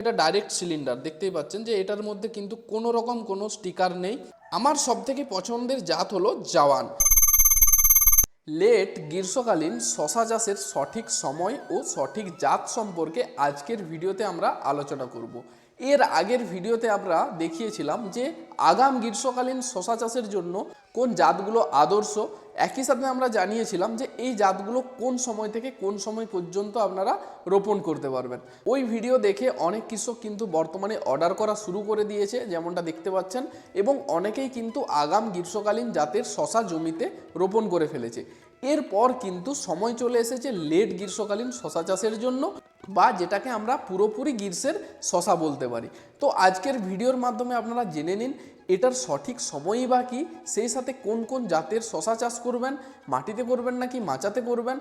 এটা direct cylinder দেখতেই পাচ্ছেন যে এটার মধ্যে কিন্তু কোনো রকম কোনো স্টিকার নেই। আমার সব থেকে পছন্দের জাত হলো জওয়ান। লেট গ্রীষ্মকালীন শশা চাষের সঠিক সময় ও সঠিক জাত সম্পর্কে আজকের ভিডিওতে আমরা আলোচনা করব। এর আগের ভিডিওতে আমরা দেখিয়েছিলাম যে আগাম গ্রীষ্মকালীন শশা চাষের জন্য কোন জাতগুলো আদর্শ একই সাথে আমরা জানিয়েছিলাম যে এই জাতগুলো কোন সময় থেকে কোন সময় পর্যন্ত আপনারা রোপণ করতে পারবেন। ওই ভিডিও দেখে অনেক কৃষক কিন্তু বর্তমানে অর্ডার করা শুরু করে দিয়েছে, যেমনটা দেখতে পাচ্ছেন, এবং অনেকেই কিন্তু আগাম গ্রীষ্মকালীন জাতের শশা জমিতে রোপণ করে ফেলেছে। এরপর কিন্তু সময় চলে এসেছে লেট গ্রীষ্মকালীন শশা চাষের জন্য, বা যেটাকে আমরা পুরোপুরি গ্রীষ্মের শশা বলতে পারি। তো আজকের ভিডিওর মাধ্যমে আপনারা জেনে নিন এটার সঠিক সময়ই বা কী? সেই সাথে কোন কোন জাতের শশা চাষ করবেন? মাটিতে করবেন নাকি মাচাতে করবেন?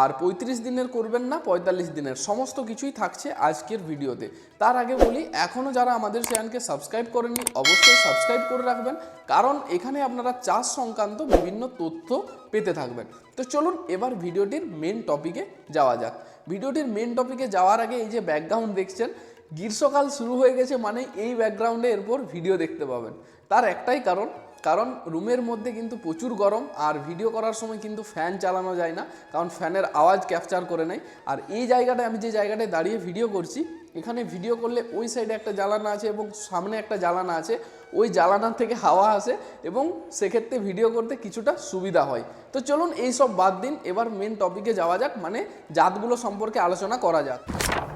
আর পঁয়ত্রিশ দিনের করবেন না, পঁয়তাল্লিশ দিনের? সমস্ত কিছুই থাকছে আজকের ভিডিওতে। তার আগে বলি এখনও যারা আমাদের চ্যানেলকে সাবস্ক্রাইব করেননি, অবশ্যই সাবস্ক্রাইব করে রাখবেন। কারণ এখানে আপনারা চাষ সংক্রান্ত বিভিন্ন তথ্য পেতে থাকবেন। তো চলুন এবার ভিডিওটির মেন টপিকে যাওয়া যাক। ভিডিওটির মেন টপিকে যাওয়ার আগে এই যে ব্যাকগ্রাউন্ড দেখছেন গ্রীষ্মকাল শুরু হয়ে গেছে মানে এই ব্যাকগ্রাউন্ডে এরপর ভিডিও দেখতে পাবেন। তার একটাই কারণ কারণ রুমের মধ্যে কিন্তু প্রচুর গরম আর ভিডিও করার সময় কিন্তু ফ্যান চালানো যায় না, কারণ ফ্যানের আওয়াজ ক্যাপচার করে নেয়। আর এই জায়গাটায় আমি যে জায়গাটায় দাঁড়িয়ে ভিডিও করছি, এখানে ভিডিও করলে ওই সাইডে একটা জ্বালানা আছে এবং সামনে একটা জ্বালানা আছে, ওই জ্বালানার থেকে হাওয়া আসে এবং সেক্ষেত্রে ভিডিও করতে কিছুটা সুবিধা হয়। তো চলুন এই সব বাদ দিন, এবার মেন টপিকে যাওয়া যাক মানে জাতগুলো সম্পর্কে আলোচনা করা যাক।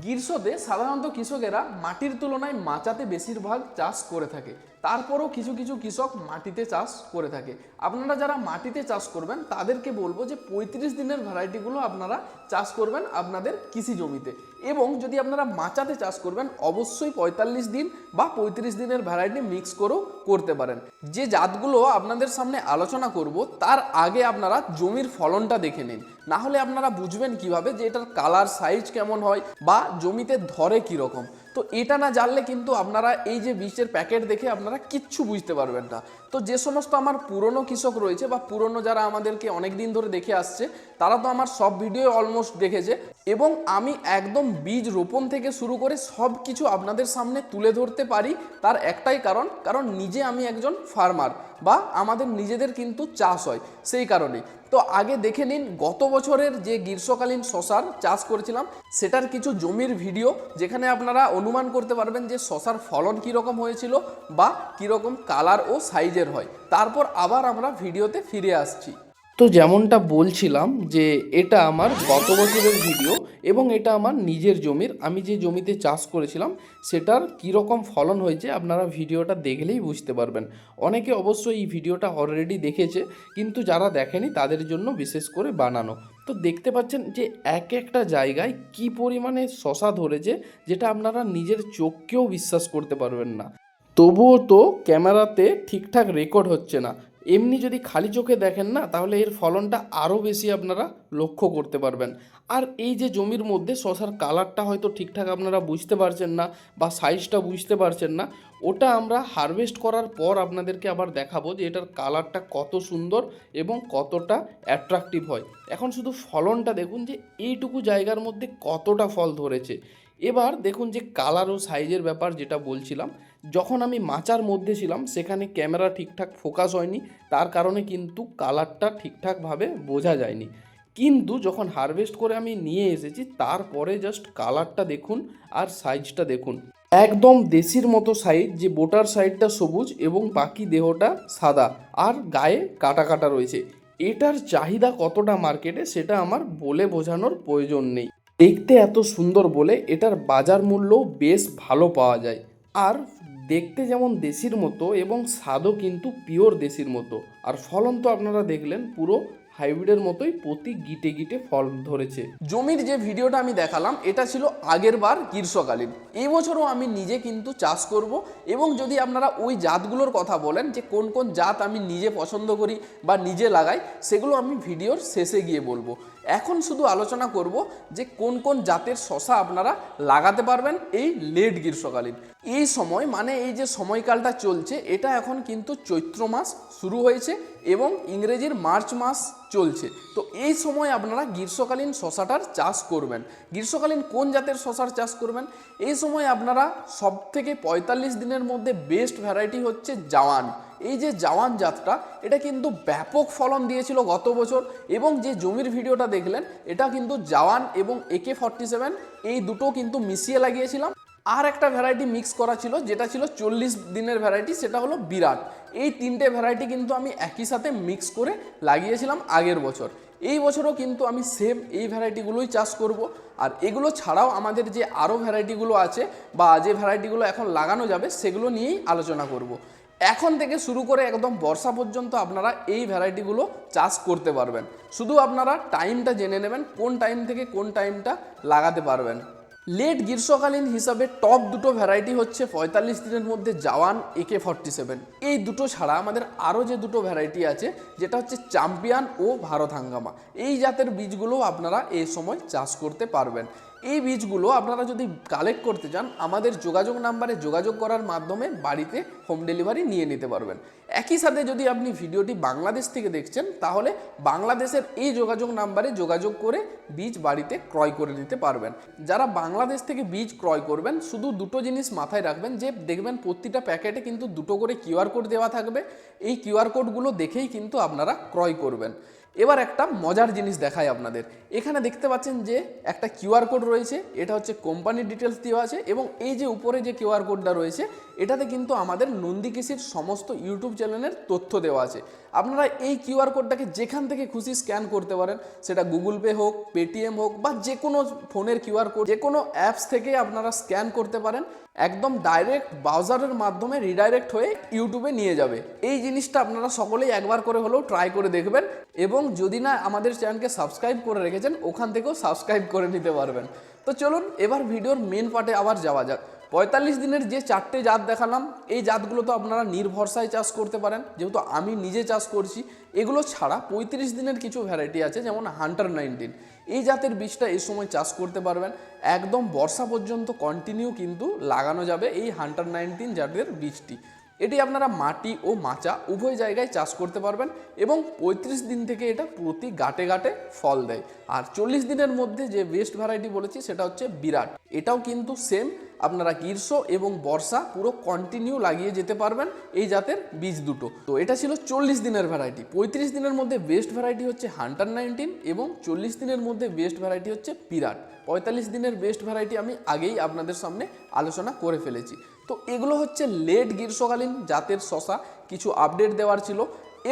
গ্রীষ্মতে সাধারণত কৃষকেরা মাটির তুলনায় মাচাতে বেশিরভাগ চাষ করে থাকে। তারপরও কিছু কিছু কৃষক মাটিতে চাষ করে থাকে। আপনারা যারা মাটিতে চাষ করবেন, তাদেরকে বলব যে পঁয়ত্রিশ দিনের ভ্যারাইটিগুলো আপনারা চাষ করবেন আপনাদের কৃষি জমিতে। এবং যদি আপনারা মাচাতে চাষ করবেন, অবশ্যই পঁয়তাল্লিশ দিন বা পঁয়ত্রিশ দিনের ভ্যারাইটি মিক্স করেও করতে পারেন। যে জাতগুলো আপনাদের সামনে আলোচনা করব, তার আগে আপনারা জমির ফলনটা দেখে নিন। না হলে আপনারা বুঝবেন কীভাবে যে এটার কালার সাইজ কেমন হয় বা জমিতে ধরে কীরকম। তো এটা না জানলে কিন্তু আপনারা এই যে বীজের প্যাকেট দেখে আপনারা কিচ্ছু বুঝতে পারবেন না। তো যে সমস্ত আমার পুরনো কৃষক রয়েছে বা পুরনো যারা আমাদেরকে অনেক দিন ধরে দেখে আসছে, তারা তো আমার সব ভিডিও অলমোস্ট দেখেছে এবং আমি একদম বীজ রোপণ থেকে শুরু করে সব কিছু আপনাদের সামনে তুলে ধরতে পারি তার একটাই কারণ কারণ নিজে আমি একজন ফার্মার বা আমাদের নিজেদের কিন্তু চাষ হয়, সেই কারণেই। তো আগে দেখে নিন, গত বছরের যে গ্রীষ্মকালীন শশার চাষ করেছিলাম, সেটার কিছু জমির ভিডিও যেখানে আপনারা অনুমান করতে পারবেন যে শশার ফলন কীরকম হয়েছিল বা কীরকম কালার ও সাইজের হয়। তারপর আবার আমরা ভিডিওতে ফিরে আসছি। তো যেমনটা বলছিলাম যে এটা আমার গত বছরের ভিডিও এবং এটা আমার নিজের জমির। আমি যে জমিতে চাষ করেছিলাম, সেটার কীরকম ফলন হয়েছে আপনারা ভিডিওটা দেখলেই বুঝতে পারবেন। অনেকে অবশ্যই এই ভিডিওটা অলরেডি দেখেছে, কিন্তু যারা দেখেনি তাদের জন্য বিশেষ করে বানানো। তো দেখতে পাচ্ছেন যে এক একটা জায়গায় কি পরিমাণে শশা ধরেছে, যেটা আপনারা নিজের চোখকেও বিশ্বাস করতে পারবেন না। তবুও তো ক্যামেরাতে ঠিকঠাক রেকর্ড হচ্ছে না। এমনি যদি খালি চোখে দেখেন না, তাহলে এর ফলনটা আরও বেশি আপনারা লক্ষ্য করতে পারবেন। আর এই যে জমির মধ্যে শশার কালারটা হয়তো ঠিকঠাক আপনারা বুঝতে পারছেন না বা সাইজটা বুঝতে পারছেন না, ওটা আমরা হারভেস্ট করার পর আপনাদেরকে আবার দেখাবো যে এটার কালারটা কত সুন্দর এবং কতটা অ্যাট্রাকটিভ হয়। এখন শুধু ফলনটা দেখুন যে এইটুকু জায়গার মধ্যে কতটা ফল ধরেছে। এবার দেখুন যে কালার ও সাইজের ব্যাপার যেটা বলছিলাম, যখন আমি মাচার মধ্যে ছিলাম, সেখানে ক্যামেরা ঠিকঠাক ফোকাস হয়নি, তার কারণে কিন্তু কালারটা ঠিকঠাকভাবে বোঝা যায়নি। কিন্তু যখন হারভেস্ট করে আমি নিয়ে এসেছি, তারপরে জাস্ট কালারটা দেখুন আর সাইজটা দেখুন। একদম দেশির মতো সাইজ যে বোটার সাইডটা সবুজ এবং বাকি দেহটা সাদা, আর গায়ে কাটা কাটা রয়েছে। এটার চাহিদা কতটা মার্কেটে সেটা আমার বলে বোঝানোর প্রয়োজন নেই। দেখতে এত সুন্দর বলে এটার বাজার মূল্য বেশ ভালো পাওয়া যায়। আর দেখতে যেমন দেশির মতো এবং স্বাদও কিন্তু পিওর দেশির মতো। আর ফলন তো আপনারা দেখলেন, পুরো হাইব্রিডের মতোই প্রতি গিটে গিটে ফল ধরেছে। জমির যে ভিডিওটা আমি দেখালাম, এটা ছিল আগের বার গ্রীষ্মকালীন। এই বছরও আমি নিজে কিন্তু চাষ করব এবং যদি আপনারা ওই জাতগুলোর কথা বলেন যে কোন কোন জাত আমি নিজে পছন্দ করি বা নিজে লাগাই, সেগুলো আমি ভিডিওর শেষে গিয়ে বলব। এখন শুধু আলোচনা করব যে কোন কোন জাতের শশা আপনারা লাগাতে পারবেন এই লেট গ্রীষ্মকালীন। এই সময় মানে এই যে সময়কালটা চলছে, এটা এখন কিন্তু চৈত্র মাস শুরু হয়েছে এবং ইংরেজির মার্চ মাস চলছে। তো এই সময় আপনারা গ্রীষ্মকালীন শশাটার চাষ করবেন। গ্রীষ্মকালীন কোন জাতের শশার চাষ করবেন? এই সময় আপনারা সব থেকে পঁয়তাল্লিশ দিনের মধ্যে বেস্ট ভ্যারাইটি হচ্ছে জাওয়ান। এই যে জাওয়ান জাতটা, এটা কিন্তু ব্যাপক ফলন দিয়েছিল গত বছর এবং যে জমির ভিডিওটা দেখলেন, এটা কিন্তু জাওয়ান এবং একে ফর্টি সেভেন এই দুটো কিন্তু মিশিয়ে লাগিয়েছিলাম। আর একটা ভ্যারাইটি মিক্স করা ছিল, যেটা ছিল চল্লিশ দিনের ভ্যারাইটি সেটা হলো বিরাট। এই তিনটে ভ্যারাইটি কিন্তু আমি একই সাথে মিক্স করে লাগিয়েছিলাম আগের বছর। এই বছরও কিন্তু আমি সেম এই ভ্যারাইটিগুলোই চাষ করব। আর এগুলো ছাড়াও আমাদের যে আরও ভ্যারাইটিগুলো আছে, বা যে ভ্যারাইটিগুলো এখন লাগানো যাবে, সেগুলো নিয়েই আলোচনা করব। এখন থেকে শুরু করে একদম বর্ষা পর্যন্ত আপনারা এই ভ্যারাইটিগুলো চাষ করতে পারবেন। শুধু আপনারা টাইমটা জেনে নেবেন, কোন টাইম থেকে কোন টাইমটা লাগাতে পারবেন। লেট গ্রীষ্মকালীন হিসাবে টপ দুটো ভ্যারাইটি হচ্ছে পঁয়তাল্লিশ দিনের মধ্যে জাওয়ান একে ফর্টি সেভেন এই দুটো ছাড়া আমাদের আরও যে দুটো ভ্যারাইটি আছে, যেটা হচ্ছে চ্যাম্পিয়ন ও ভারত হাঙ্গামা। এই জাতের বীজগুলো আপনারা এই সময় চাষ করতে পারবেন। এই বীজগুলো আপনারা যদি কালেক্ট করতে চান, আমাদের যোগাযোগ নাম্বারে যোগাযোগ করার মাধ্যমে বাড়িতে হোম ডেলিভারি নিয়ে নিতে পারবেন। একই সাথে যদি আপনি ভিডিওটি বাংলাদেশ থেকে দেখছেন, তাহলে বাংলাদেশের এই যোগাযোগ নাম্বারে যোগাযোগ করে বীজ বাড়িতে ক্রয় করে নিতে পারবেন। যারা বাংলাদেশ থেকে বীজ ক্রয় করবেন, শুধু দুটো জিনিস মাথায় রাখবেন যে, দেখবেন প্রতিটা প্যাকেটে কিন্তু দুটো করে কিউআর কোড দেওয়া থাকবে। এই কিউআর কোডগুলো দেখেই কিন্তু আপনারা ক্রয় করবেন। এবার একটা মজার জিনিস দেখায় আপনাদের। এখানে দেখতে পাচ্ছেন যে একটা কিউআর কোড রয়েছে, এটা হচ্ছে কোম্পানির ডিটেলস দেওয়া আছে এবং এই যে উপরে যে কিউআর কোডটা রয়েছে, এটাতে কিন্তু আমাদের নন্দী কৃষির সমস্ত ইউটিউব চ্যানেলের তথ্য দেওয়া আছে। আপনারা এই কিউআর কোডটাকে যেখান থেকে খুশি স্ক্যান করতে পারেন, সেটা গুগল পে হোক, পেটিএম হোক বা যে কোনো ফোনের কিউআর কোড যে কোনো অ্যাপস থেকে আপনারা স্ক্যান করতে পারেন। একদম ডাইরেক্ট ব্রাউজারের মাধ্যমে রিডাইরেক্ট হয়ে ইউটিউবে নিয়ে যাবে। এই জিনিসটা আপনারা সকলেই একবার করে হলেও ট্রাই করে দেখবেন এবং যদি না আমাদের চ্যানেলকে সাবস্ক্রাইব করে রেখেছেন, ওখান থেকেও সাবস্ক্রাইব করে নিতে পারবেন। তো চলুন, এবার ভিডিওর মেন পার্টে আবার যাওয়া যাক। পঁয়তাল্লিশ দিনের যে চারটে জাত দেখালাম, এই জাতগুলো তো আপনারা নির্ভরসায় চাষ করতে পারেন। যেহেতু আমি নিজে চাষ করছি, এগুলো ছাড়া পঁয়ত্রিশ দিনের কিছু ভ্যারাইটি আছে, যেমন হান্টার নাইনটিন। এই জাতের বীজটা এই সময় চাষ করতে পারবেন। একদম বর্ষা পর্যন্ত কন্টিনিউ কিন্তু লাগানো যাবে এই হান্টার নাইনটিন জাতের বীজটি। এটি আপনারা মাটি ও মাচা উভয় জায়গায় চাষ করতে পারবেন এবং পঁয়ত্রিশ দিন থেকে এটা প্রতি গাটে গাটে ফল দেয়। আর চল্লিশ দিনের মধ্যে যে বেস্ট ভ্যারাইটি বলেছি সেটা হচ্ছে বিরাট। এটাও কিন্তু সেম আপনারা গ্রীষ্ম এবং বর্ষা পুরো কন্টিনিউ লাগিয়ে যেতে পারবেন এই জাতের বীজ দুটো। তো এটা ছিল চল্লিশ দিনের ভ্যারাইটি পঁয়ত্রিশ দিনের মধ্যে বেস্ট ভ্যারাইটি হচ্ছে হান্টার নাইনটিন এবং চল্লিশ দিনের মধ্যে বেস্ট ভ্যারাইটি হচ্ছে বিরাট। পঁয়তাল্লিশ দিনের বেস্ট ভ্যারাইটি আমি আগেই আপনাদের সামনে আলোচনা করে ফেলেছি। তো এগুলো হচ্ছে লেট গ্রীষ্মকালীন জাতের শশা, কিছু আপডেট দেওয়ার ছিল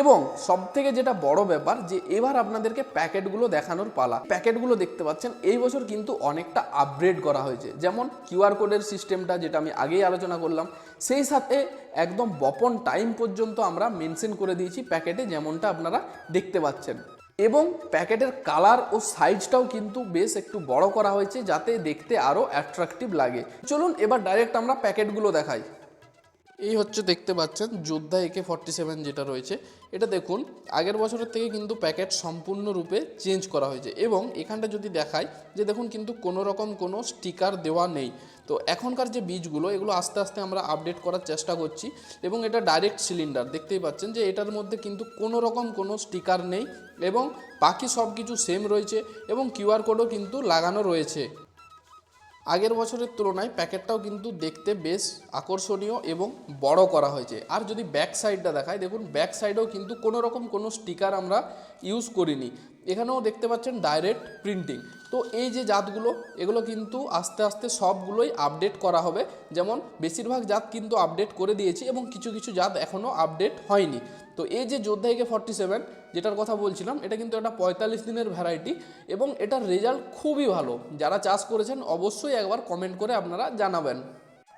এবং সব থেকে যেটা বড় ব্যাপার যে এবার আপনাদেরকে প্যাকেটগুলো দেখানোর পালা। প্যাকেটগুলো দেখতে পাচ্ছেন, এই বছর কিন্তু অনেকটা আপগ্রেড করা হয়েছে। যেমন কিউআর কোডের সিস্টেমটা যেটা আমি আগেই আলোচনা করলাম, সেই সাথে একদম বপন টাইম পর্যন্ত আমরা মেনশন করে দিয়েছি প্যাকেটে যেমনটা আপনারা দেখতে পাচ্ছেন। এবং প্যাকেটের কালার ও সাইজটাও কিন্তু বেশ একটু বড় করা হয়েছে যাতে দেখতে আরও অ্যাট্রাকটিভ লাগে। চলুন এবার ডাইরেক্ট আমরা প্যাকেটগুলো দেখাই। এই হচ্ছে দেখতে পাচ্ছেন যোদ্ধা একে ফর্টি সেভেন যেটা রয়েছে। এটা দেখুন, আগের বছরের থেকে কিন্তু প্যাকেট সম্পূর্ণরূপে চেঞ্জ করা হয়েছে এবং এখানটা যদি দেখায় যে দেখুন কিন্তু কোনো রকম কোনো স্টিকার দেওয়া নেই। তো এখনকার যে বীজগুলো, এগুলো আস্তে আস্তে আমরা আপডেট করার চেষ্টা করছি এবং এটা ডাইরেক্ট সিলিন্ডার। দেখতেই পাচ্ছেন যে এটার মধ্যে কিন্তু কোনো রকম কোনো স্টিকার নেই এবং বাকি সব কিছু সেম রয়েছে এবং কিউআর কোডও কিন্তু লাগানো রয়েছে। আগের বছরের তুলনায় প্যাকেটটাও কিন্তু দেখতে বেশ আকর্ষণীয় এবং বড় করা হয়েছে। আর যদি ব্যাক সাইডটা দেখায় দেখুন, ব্যাক সাইডেও কিন্তু কোনো রকম কোনো স্টিকার আমরা ইউজ করিনি। এখানেও দেখতে পাচ্ছেন ডাইরেক্ট প্রিন্টিং তো এই যে জাতগুলো, এগুলো কিন্তু আস্তে আস্তে সবগুলোই আপডেট করা হবে। যেমন বেশিরভাগ জাত কিন্তু আপডেট করে দিয়েছি এবং কিছু কিছু জাত এখনও আপডেট হয়নি। তো এই যে যোদ্ধাইকে ফর্টি সেভেন যেটার কথা বলছিলাম, এটা কিন্তু একটা পঁয়তাল্লিশ দিনের ভ্যারাইটি এবং এটার রেজাল্ট খুবই ভালো। যারা চাষ করেছেন, অবশ্যই একবার কমেন্ট করে আপনারা জানাবেন।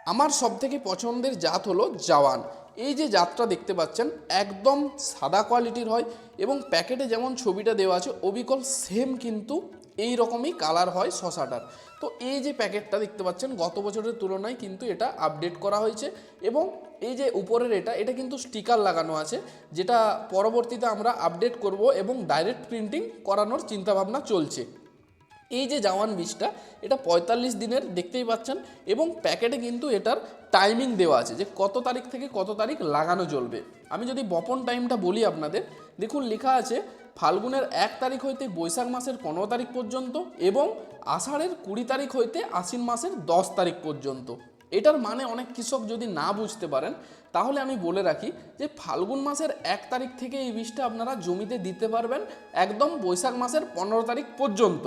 আমার সবথেকে পছন্দের জাত হলো জওয়ান। এই যে জাতটা দেখতে পাচ্ছেন, একদম সাদা কোয়ালিটির হয় এবং প্যাকেটে যেমন ছবিটা দেওয়া আছে, অবিকল সেম কিন্তু এই রকমই কালার হয় শশাটার। তো এই যে প্যাকেটটা দেখতে পাচ্ছেন, গত বছরের তুলনায় কিন্তু এটা আপডেট করা হয়েছে এবং এই যে উপরের এটা এটা কিন্তু স্টিকার লাগানো আছে, যেটা পরবর্তীতে আমরা আপডেট করব এবং ডাইরেক্ট প্রিন্টিং করানোর চিন্তাভাবনা চলছে। এই যে জাওয়ান বীজটা, এটা পঁয়তাল্লিশ দিনের দেখতেই পাচ্ছেন এবং প্যাকেটে কিন্তু এটার টাইমিং দেওয়া আছে যে কত তারিখ থেকে কত তারিখ লাগানো চলবে আমি যদি বপন টাইমটা বলি আপনাদের, দেখুন লেখা আছে, ফাল্গুনের এক তারিখ হইতে বৈশাখ মাসের পনেরো তারিখ পর্যন্ত এবং আষাঢ়ের কুড়ি তারিখ হইতে আশ্বিন মাসের দশ তারিখ পর্যন্ত। এটার মানে অনেক কৃষক যদি না বুঝতে পারেন, তাহলে আমি বলে রাখি যে ফাল্গুন মাসের এক তারিখ থেকে এই বীজটা আপনারা জমিতে দিতে পারবেন একদম বৈশাখ মাসের পনেরো তারিখ পর্যন্ত।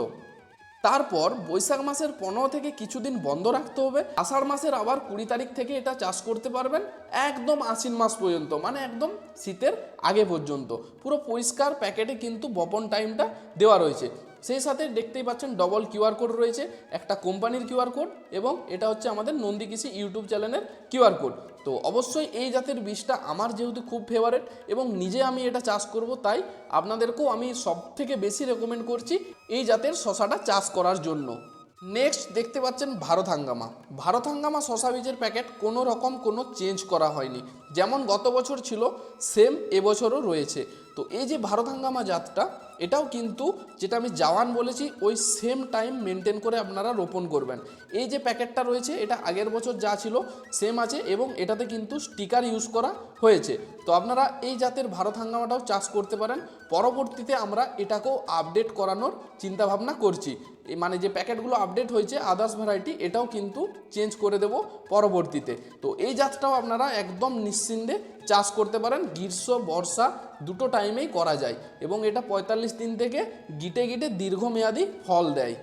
তারপর বৈশাখ মাসের পনেরো থেকে কিছুদিন বন্ধ রাখতে হবে। আষাঢ় মাসের আবার কুড়ি তারিখ থেকে এটা চাষ করতে পারবেন। একদম আশ্বিন মাস পর্যন্ত মানে একদম শীতের আগে পর্যন্ত। পুরো পরিষ্কার প্যাকেটে কিন্তু বপন টাইমটা দেওয়া রয়েছে। সেই সাথে দেখতেই পাচ্ছেন ডবল কিউআর কোড রয়েছে, একটা কোম্পানির কিউআর কোড এবং এটা হচ্ছে আমাদের নন্দী কৃষি ইউটিউব চ্যানেলের কিউআর কোড তো অবশ্যই এই জাতের বীজটা আমার যেহেতু খুব ফেভারেট এবং নিজে আমি এটা চাষ করব, তাই আপনাদেরকেও আমি সব থেকে বেশি রেকমেন্ড করছি এই জাতের শশাটা চাষ করার জন্য। নেক্সট দেখতে পাচ্ছেন ভারত হাঙ্গামা। ভারত হাঙ্গামা শশা বীজের প্যাকেট কোনো রকম কোনো চেঞ্জ করা হয়নি। যেমন গত বছর ছিল সেম এবছরও রয়েছে। তো এই যে ভারত হাঙ্গামা জাতটা এটাও কিন্তু যেটা আমি জাওয়ান বলেছি, ওই সেম টাইম মেনটেন করে আপনারা রোপণ করবেন। এই যে প্যাকেটটা রয়েছে, এটা আগের বছর যা ছিল সেম আছে এবং এটাতে কিন্তু স্টিকার ইউজ করা হয়েছে। তো আপনারা এই জাতের ভারত হাঙ্গামাটাও চাষ করতে পারেন। পরবর্তীতে আমরা এটাকেও আপডেট করানোর চিন্তাভাবনা করছি। মানে যে প্যাকেটগুলো আপডেট হয়েছে আদার্স ভ্যারাইটি এটাও কিন্তু চেঞ্জ করে দেব পরবর্তীতে। তো এই জাতটাও আপনারা একদম নিশ্চিন্তে চাষ করতে পারেন। গ্রীষ্ম, বর্ষা, দুটো টাইমেই করা যায় এবং এটা পঁয়তাল্লিশ দিন থেকে গিটে গিটে দীর্ঘমেয়াদী ফল দেয়।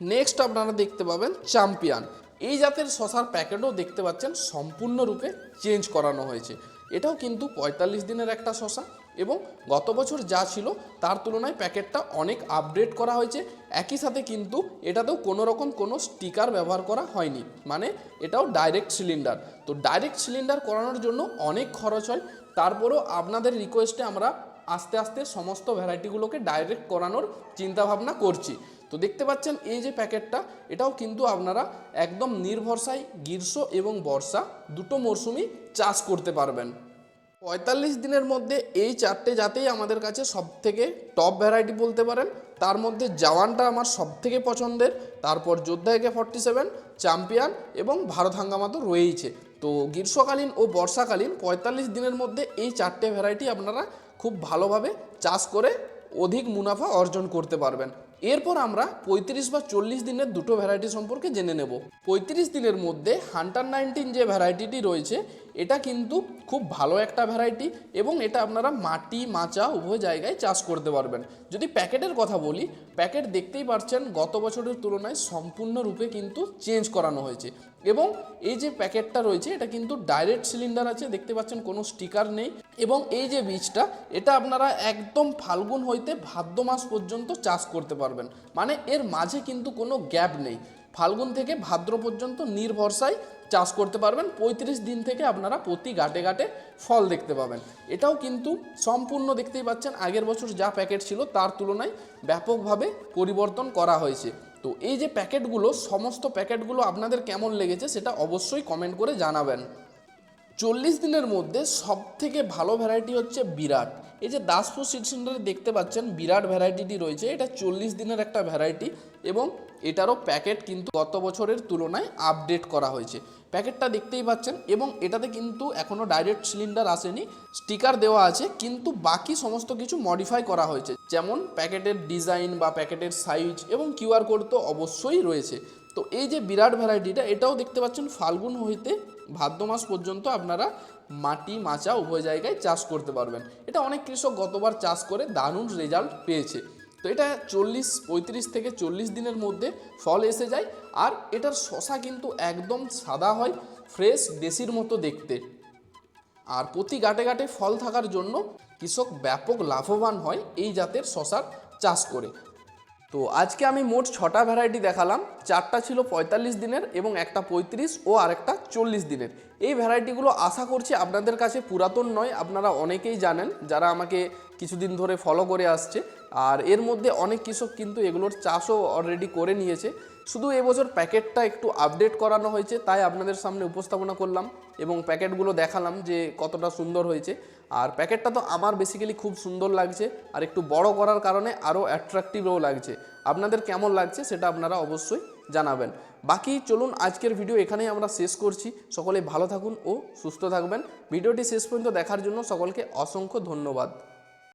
নেক্সট আপনারা দেখতে পাবেন চ্যাম্পিয়ন এই জাতের শশার প্যাকেটও দেখতে পাচ্ছেন সম্পূর্ণরূপে চেঞ্জ করানো হয়েছে। এটাও কিন্তু পঁয়তাল্লিশ দিনের একটা শশা এবং গত বছর যা ছিল তার তুলনায় প্যাকেটটা অনেক আপডেট করা হয়েছে। একই সাথে কিন্তু এটাতেও কোনো রকম কোনো স্টিকার ব্যবহার করা হয়নি। মানে এটাও ডাইরেক্ট সিলিন্ডার তো ডাইরেক্ট সিলিন্ডার করানোর জন্য অনেক খরচ হয়। তারপরেও আপনাদের রিকোয়েস্টে আমরা আস্তে আস্তে সমস্ত ভ্যারাইটিগুলোকে ডাইরেক্ট করানোর চিন্তাভাবনা করছি। তো দেখতে পাচ্ছেন এই যে প্যাকেটটা, এটাও কিন্তু আপনারা একদম নির্ভরসায় গ্রীষ্ম এবং বর্ষা দুটো মরশুমই চাষ করতে পারবেন। পঁয়তাল্লিশ দিনের মধ্যে এই চারটে জাতেই আমাদের কাছে সব থেকে টপ ভ্যারাইটি বলতে পারেন। তার মধ্যে জাওয়ানটা আমার সব থেকে পছন্দের, তারপর যোদ্ধা একে ফর্টি সেভেন চ্যাম্পিয়ন এবং ভারত হাঙ্গামা তো রয়েইছে। তো গ্রীষ্মকালীন ও বর্ষাকালীন পঁয়তাল্লিশ দিনের মধ্যে এই চারটে ভ্যারাইটি আপনারা খুব ভালোভাবে চাষ করে অধিক মুনাফা অর্জন করতে পারবেন। এরপর আমরা পঁয়ত্রিশ বা চল্লিশ দিনের দুটো ভ্যারাইটি সম্পর্কে জেনে নেব। পঁয়ত্রিশ দিনের মধ্যে হান্টার নাইনটিন যে ভ্যারাইটিটি রয়েছে এটা কিন্তু খুব ভালো একটা ভ্যারাইটি এবং এটা আপনারা মাটি, মাচা উভয় জায়গায় চাষ করতে পারবেন। যদি প্যাকেটের কথা বলি, প্যাকেট দেখতেই পারছেন গত বছরের তুলনায় সম্পূর্ণরূপে কিন্তু চেঞ্জ করানো হয়েছে। এবং এই যে প্যাকেটটা রয়েছে, এটা কিন্তু ডাইরেক্ট সিলিন্ডার আছে, দেখতে পাচ্ছেন কোনো স্টিকার নেই। এবং এই যে বীজটা, এটা আপনারা একদম ফাল্গুন হইতে ভাদ্র মাস পর্যন্ত চাষ করতে পারবেন। মানে এর মাঝে কিন্তু কোনো গ্যাপ নেই। ফাল্গুন থেকে ভাদ্র পর্যন্ত নির্ভরসায় চাষ করতে পারবেন। পঁয়ত্রিশ দিন থেকে আপনারা প্রতি গাটে গাটে ফল দেখতে পাবেন। এটাও কিন্তু সম্পূর্ণ দেখতেই পাচ্ছেন, আগের বছর যা প্যাকেট ছিল তার তুলনায় ব্যাপকভাবে পরিবর্তন করা হয়েছে। তো এই যে প্যাকেটগুলো, সমস্ত প্যাকেটগুলো আপনাদের কেমন লেগেছে সেটা অবশ্যই কমেন্ট করে জানাবেন। চল্লিশ দিনের মধ্যে সব থেকে ভালো ভ্যারাইটি হচ্ছে বিরাট। এই যে দাসপুর সিড সেন্টারে দেখতে পাচ্ছেন, বিরাট ভ্যারাইটিটি রয়েছে। এটা চল্লিশ দিনের একটা ভ্যারাইটি এবং এটারও প্যাকেট কিন্তু গত বছরের তুলনায় আপডেট করা হয়েছে। প্যাকেটটা দেখতেই পাচ্ছেন এবং এটাতে কিন্তু এখনও ডাইরেক্ট সিলিন্ডার আসেনি স্টিকার দেওয়া আছে, কিন্তু বাকি সমস্ত কিছু মডিফাই করা হয়েছে। যেমন প্যাকেটের ডিজাইন বা প্যাকেটের সাইজ এবং কিউআর কোড তো অবশ্যই রয়েছে। তো এই যে বিরাট ভ্যারাইটিটা, এটাও দেখতে পাচ্ছেন ফাল্গুন হইতে ভাদ্র মাস পর্যন্ত আপনারা মাটি, মাচা উভয় জায়গায় চাষ করতে পারবেন। এটা অনেক কৃষক গতবার চাষ করে দারুণ রেজাল্ট পেয়েছে। তো এটা চল্লিশ, পঁয়ত্রিশ থেকে চল্লিশ দিনের মধ্যে ফল এসে যায় আর এটার শশা কিন্তু একদম সাদা হয় ফ্রেশ দেশির মতো দেখতে। আর প্রতি গাটে গাটে ফল থাকার জন্য কৃষক ব্যাপক লাভবান হয় এই জাতের শশার চাষ করে। তো আজকে আমি মোট ছটা ভ্যারাইটি দেখালাম। চারটা ছিল পঁয়তাল্লিশ দিনের এবং একটা পঁয়ত্রিশ ও আরেকটা চল্লিশ দিনের। এই ভ্যারাইটিগুলো আশা করছি আপনাদের কাছে পুরাতন নয়, আপনারা অনেকেই জানেন, যারা আমাকে কিছুদিন ধরে ফলো করে আসছে। আর এর মধ্যে অনেক কৃষক কিন্তু এগুলোর চাষও অলরেডি করে নিয়েছে। শুধু এবছর প্যাকেটটা একটু আপডেট করানো হয়েছে, তাই আপনাদের সামনে উপস্থাপনা করলাম এবং প্যাকেটগুলো দেখালাম যে কতটা সুন্দর হয়েছে। আর প্যাকেটটা তো আমার বেসিক্যালি খুব সুন্দর লাগছে, আর একটু বড় করার কারণে আরও অ্যাট্রাকটিভও লাগছে। আপনাদের কেমন লাগছে সেটা আপনারা অবশ্যই জানাবেন। বাকি চলুন, আজকের ভিডিও এখানেই আমরা শেষ করছি। সকলে ভালো থাকুন ও সুস্থ থাকবেন। ভিডিওটি শেষ পর্যন্ত দেখার জন্য সকলকে অসংখ্য ধন্যবাদ।